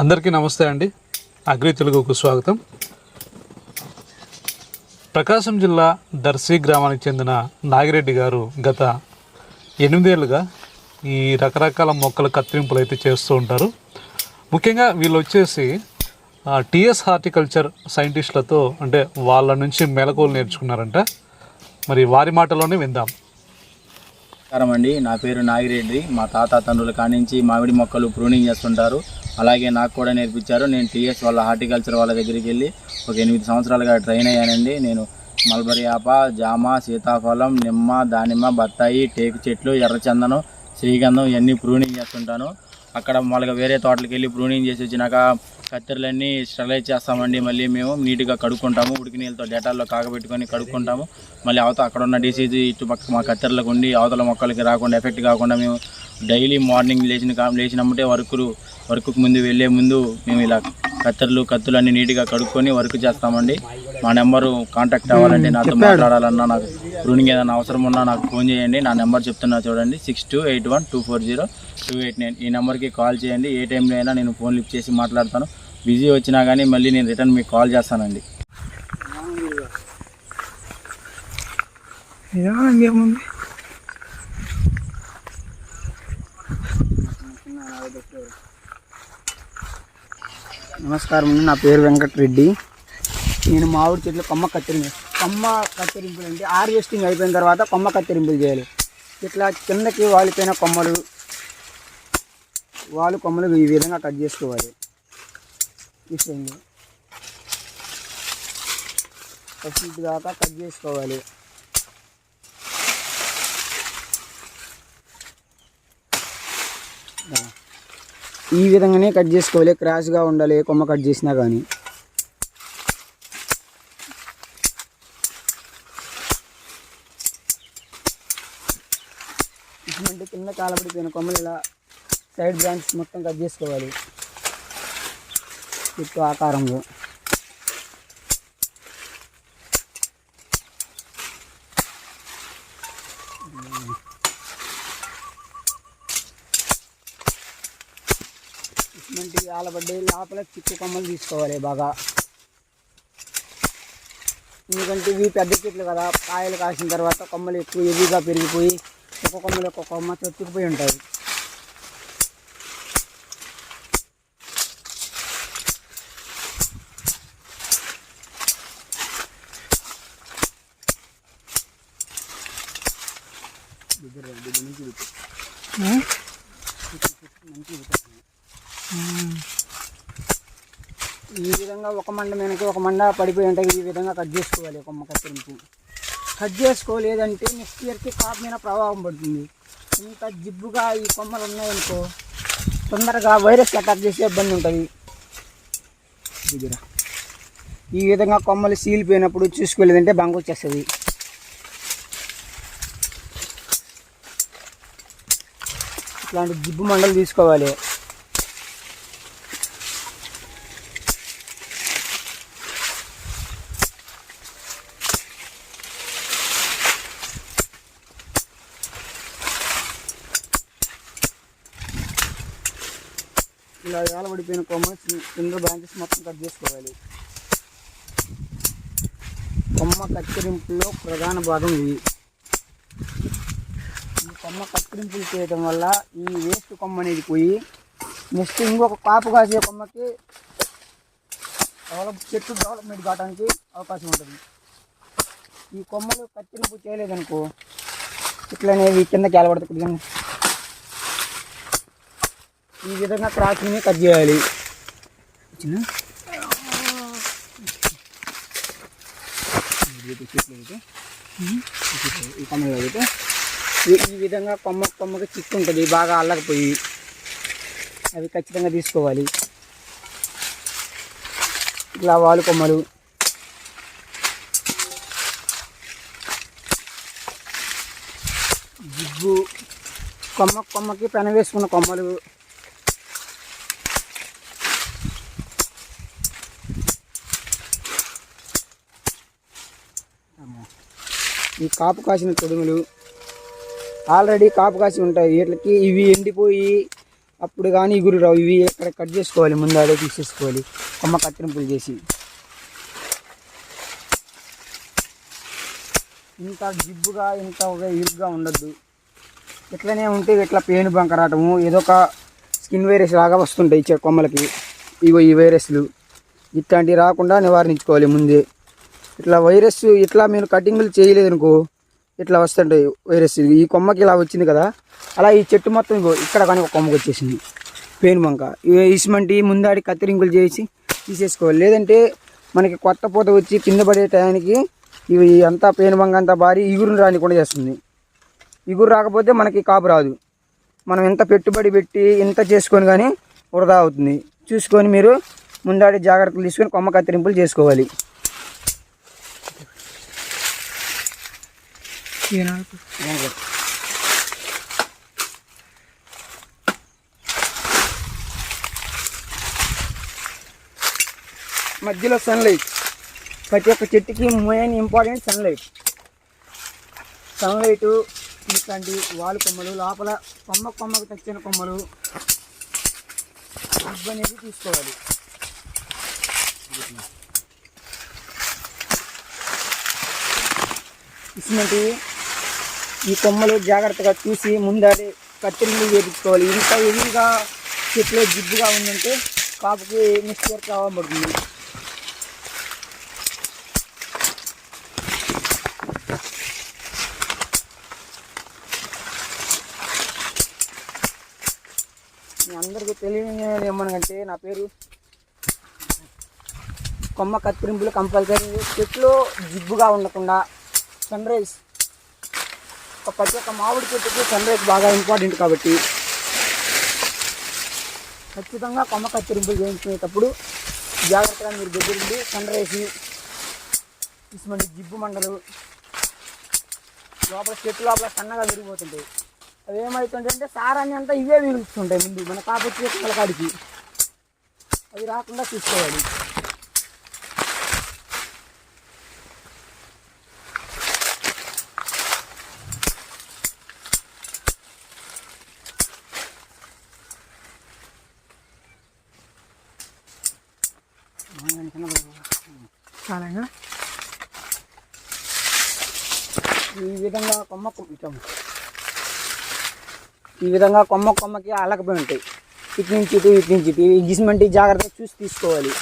అందరికీ నమస్తే అండి. అగ్రి తెలుగుకు స్వాగతం. ప్రకాశం జిల్లా దర్శి గ్రామానికి చెందిన నాగిరెడ్డి గారు గత ఎనిమిదేళ్ళుగా ఈ రకరకాల మొక్కల కత్తిరింపులు అయితే చేస్తూ ఉంటారు. ముఖ్యంగా వీళ్ళు వచ్చేసి టిఎస్ హార్టికల్చర్ సైంటిస్టులతో అంటే వాళ్ళ నుంచి మెలకువలు నేర్చుకున్నారంట. మరి వారి మాటలోనే విందాం. నమస్కారం అండి. నా పేరు నాగిరెడ్డి. మా తాత తండ్రుల కానించి మామిడి మొక్కలు ప్రూనింగ్ చేస్తుంటారు. అలాగే నాకు కూడా నేర్పించారు. నేను టీఎస్ వాళ్ళ హార్టికల్చర్ వాళ్ళ దగ్గరికి వెళ్ళి ఒక ఎనిమిది సంవత్సరాలుగా ట్రైన్ అయ్యానండి. నేను మల్బరీ ఆప జామ సీతాఫలం నిమ్మ దానిమ్మ బత్తాయి టేకు చెట్లు ఎర్రచందనం శ్రీగంధం ఇవన్నీ ప్రూనింగ్ చేస్తుంటాను. అక్కడ మామూలుగా వేరే తోటలకు వెళ్ళి ప్రూనింగ్ చేసి వచ్చినాక కత్తెరలన్నీ స్టెరైజ్ చేస్తామండి. మళ్ళీ మేము నీట్గా కడుక్కుంటాము. ఉడికి నీళ్ళతో డేటాల్లో కాగబెట్టుకొని కడుక్కుంటాము. మళ్ళీ అవతల అక్కడ ఉన్న డిసీజ్ ఇటు పక్క మా కత్తెరలకు ఉండి అవతల మొక్కలకి రాకుండా ఎఫెక్ట్ కాకుండా మేము డైలీ మార్నింగ్ లేచిన కా- లేచినప్పుడే వర్కులు వర్క్కు ముందు వెళ్ళే ముందు మేము ఇలా కత్తెరలు కత్తులన్నీ నీట్గా కడుక్కొని వర్క్ చేస్తామండి. మా నెంబరు కాంటాక్ట్ అవ్వాలంటే నాతో మాట్లాడాలన్నా నాకు ప్రూనింగ్ ఏదైనా అవసరం ఉన్నా నాకు ఫోన్ చేయండి. నా నెంబర్ చెప్తున్నా చూడండి. Six two eight one two four zero two eight nine ఈ నెంబర్కి కాల్ చేయండి. ఏ టైంలో అయినా నేను ఫోన్ లిఫ్ట్ చేసి మాట్లాడతాను. బిజీ వచ్చినా కానీ మళ్ళీ నేను రిటర్న్ మీకు కాల్ చేస్తానండి. ఇంకేముంది? నమస్కారం అండి. నా పేరు వెంకటరెడ్డి. నేను మామిడి చెట్లు కొమ్మ కత్తిరింపు కొమ్మ కత్తిరింపులు అంటే హార్వెస్టింగ్ అయిపోయిన తర్వాత కొమ్మ కత్తిరింపులు చేయాలి. ఇట్లా కిందకి వాలిపోయిన కొమ్మలు వాళ్ళు కొమ్మలు ఈ విధంగా కట్ చేసుకోవాలి. తీసేయండి. ఫస్ట్ దాకా కట్ చేసుకోవాలి. ఈ విధంగానే కట్ చేసుకోవాలి. క్రాష్గా ఉండాలి కొమ్మ కట్ చేసినా కానీ. ఇటువంటి కింద కాలబడిపోయిన కొమ్మలు ఇలా సైడ్ బ్రాంచ్ మొత్తం కట్ చేసుకోవాలి. చుట్టూ ఆకారంలో. ఇటువంటి ఆలబడ్డి లోపల చిక్కు కొమ్మలు తీసుకోవాలి బాగా. ఎందుకంటే ఇవి పెద్ద చెట్లు కదా కాయలు కాసిన తర్వాత కొమ్మలు ఎక్కువ హెవీగా పెరిగిపోయి ఒక్కొక్క కొమ్మలు ఒక్కొక్క కొమ్మ చొచ్చుకుపోయి ఉంటాయి ఈ విధంగా ఒక మండ వెనక ఒక మండ పడిపోయి ఉంటాయి ఈ విధంగా కట్ చేసుకోవాలి కొమ్మ కత్తిరింపు. కట్ చేసుకోలేదంటే నెక్స్ట్ ఇయర్కి కాపు మీద ప్రభావం పడుతుంది. ఇంత జిబ్బుగా ఈ కొమ్మలు ఉన్నాయనుకో తొందరగా వైరస్ అటాక్ చేసే ఇబ్బంది ఉంటుంది. దగ్గర ఈ విధంగా కొమ్మలు సీలిపోయినప్పుడు చూసుకోలేదంటే బంగు వచ్చేస్తుంది. ఇట్లాంటి జిబ్బు మండలు తీసుకోవాలి. ఇలా వేలబడిపోయిన కొమ్మ కింద బ్రాంచెస్ మొత్తం కట్ చేసుకోవాలి. కొమ్మ కత్తిరింపులో ప్రధాన భాగం ఇది. ఈ కొమ్మ కత్తిరింపులు చేయడం వల్ల ఈ వేస్ట్ కొమ్మ అనేది పోయి నెక్స్ట్ ఇంకొక కాపు కాసే కొమ్మకి డెవలప్ చెట్టు డెవలప్మెంట్ కావడానికి అవకాశం ఉంటుంది. ఈ కొమ్మలు కత్తిరింపు చేయలేదనుకో చెట్లు అనేవి కిందకి ఏలబడతాయి ఈ విధంగా క్రాచ్ని కట్ చేయాలి. ఈ కొమ్మ అయితే ఈ- విధంగా కొమ్మ కొమ్మకి చిక్కు ఉంటుంది బాగా అల్లకపోయి. అవి ఖచ్చితంగా తీసుకోవాలి. ఇట్లా వాలు కొమ్మలు. జిగ్గు. కొమ్మ కొమ్మకి పెన వేసుకున్న కొమ్మలు. ఈ కాపు కాసిన తొడుములు ఆల్రెడీ కాపు కాసి ఉంటాయి. వీటికి ఇవి ఎండిపోయి అప్పుడు కానీ ఇగురు రావు. ఇవి ఎక్కడ కట్ చేసుకోవాలి. ముందు అదే తీసేసుకోవాలి. కొమ్మ కత్తిరింపులు చేసి. ఇంత జిబ్బుగా ఇంత ఒక ఇరుగ్గా ఉండద్దు. ఇట్లనే ఉంటే ఇట్లా పేను బంక రావటము. ఏదో ఒక స్కిన్ వైరస్ లాగా వస్తుంటాయి కొమ్మలకి. ఇగో ఈ వైరస్లు. ఇట్లాంటివి రాకుండా నివారించుకోవాలి ముందే. ఇట్లా వైరస్ ఇట్లా మీరు కటింగ్లు చేయలేదు అనుకో ఇట్లా వస్తుంటాయి వైరస్. ఈ కొమ్మకి ఇలా వచ్చింది కదా అలా ఈ చెట్టు మొత్తం ఇగో ఇక్కడ కానీ ఒక కొమ్మకి వచ్చేసింది. పెయిన్ బంక. ఇవి ఇసుమంటి ముందాడి కత్తిరింపులు చేసి తీసేసుకోవాలి. లేదంటే మనకి కొత్త పూత వచ్చి కింద పడే టయానికి ఇవి అంతా పెయిన్ బంక అంతా భారీ ఇగురుని రానికుండా చేస్తుంది. ఇగురు రాకపోతే మనకి కాపు రాదు. మనం ఎంత పెట్టుబడి పెట్టి ఇంత చేసుకొని కానీ వృధా అవుతుంది. చూసుకొని మీరు ముందాడి జాగ్రత్తలు తీసుకొని కొమ్మ కత్తిరింపులు చేసుకోవాలి. మధ్యలో సన్లైట్ ప్రతి ఒక్క చెట్టుకి మెయిన్ ఇంపార్టెంట్ సన్లైట్ సన్లైట్ ఇట్లాంటి వాలు కొమ్మలు లోపల కొమ్మ కొమ్మకు తచ్చిన కొమ్మలు రిబ్బ్ అనేది తీసుకోవాలి. ఇచ్చినట్టు ఈ కొమ్మలు జాగ్రత్తగా చూసి ముందరే కత్తిరింపు చేపించుకోవాలి ఇంత ఎదురుగా చెట్లు జిబ్బుగా ఉందంటే కాపుకి మిక్స్చర్ కావబడుతుంది. మీ అందరికీ తెలియని ఏమనగంటే నా పేరు కొమ్మ కత్తిరింపులు కంపల్సరీ. చెట్లు జిబ్బుగా ఉండకుండా సన్ రైజ్ ఒక ప్రతి ఒక్క మామిడి చెట్టుకి సన్ రైజ్ బాగా ఇంపార్టెంట్ కాబట్టి ఖచ్చితంగా కొమ్మ కత్తిరింపులు చేయించుకునేటప్పుడు జాగ్రత్తగా మీరు దగ్గరుండి సన్ రైజ్ని ఇటువంటి జిబ్బు మండలు లోపల చెట్టు లోపల సన్నగా విరిగిపోతుంటాయి. అవి ఏమవుతుంటాయి అంటే సారాన్ని అంతా ఇవే విరుగుతుంటాయి ముందు. మన కాపొచ్చి కలకాడికి అవి రాకుండా చూసుకోవాలి. కాలంగా ఈ విధంగా కొమ్మ కొమ్మ ఈ విధంగా కొమ్మ కొమ్మకి అలకపోయి ఉంటాయి. ఇటు నుంచి ఇటు ఇటు నుంచి ఇటు. ఈ జాగ్రత్తగా చూసి తీసుకోవాలి.